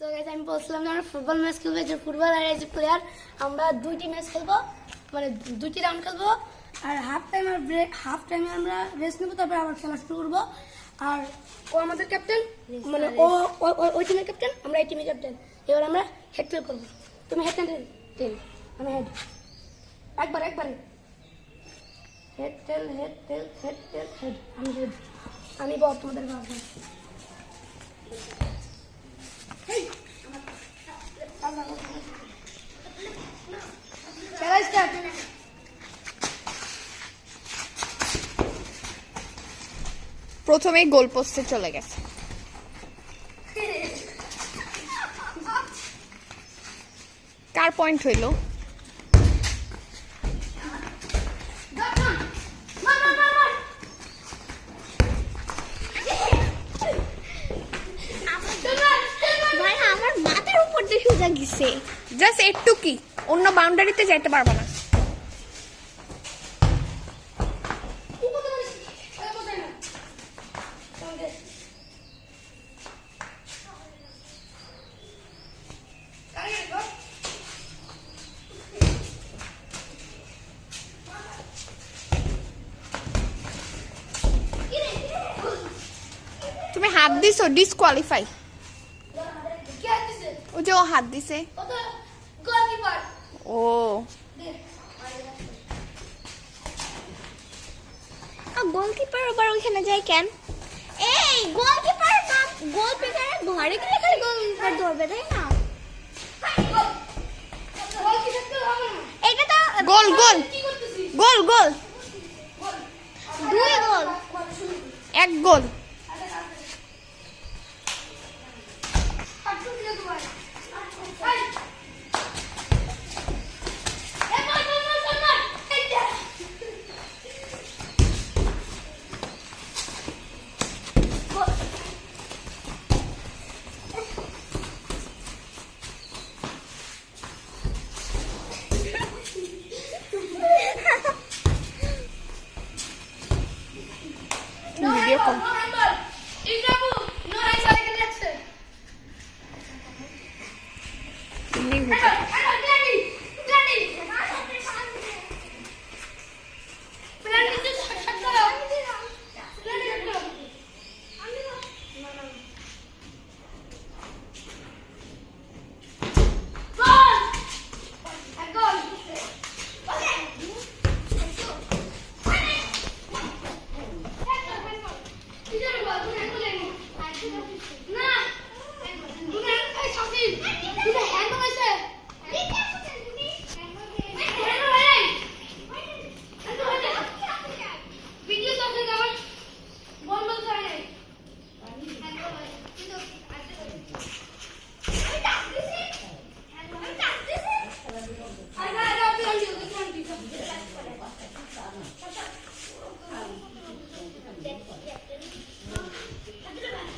So guys আমি বলছিলাম যে আমরা ফুটবল ম্যাচ খেলব যে ফুটবল আর যে প্লেয়ার আমরা দুইটি ম্যাচ খেলব মানে দুইটি রাউন্ড খেলব, আর হাফ টাইম আর ব্রেক হাফ টাইমে আমরা রেস্ট নেব, তারপরে আবার খেলা শুরু করব। আর ও আমাদের ক্যাপ্টেন মানে ও ওই টিমের ক্যাপ্টেন আমরা এই টিমের ক্যাপ্টেন এবার আমরা হেড ফেল করব। তুমি হেড টেল টেল আমি হেড একবার একবারে head tail head tail head tail head আমি হেড আমি বল তোমাদের ভাববো প্রথমেই গোল পোস্টে চলে গেছে। কার পয়েন্ট হইল? জাস্ট একটু কি অন্য বাউন্ডারিতে যাইতে পারবা না। তুমি হাত দিছো ডিসকোয়ালিফাই ও যে ও হাত দিছে। ও। গোলকিপার আবার ওইখানে যায় কেন? এই গোলকিপার না গোলকিপার ঘরে গেলে খালি গোলকিপার ধরবে তাই না? এটা তো গোল গোল। গোল গোল। দুই গোল। এক গোল। Video Thank you.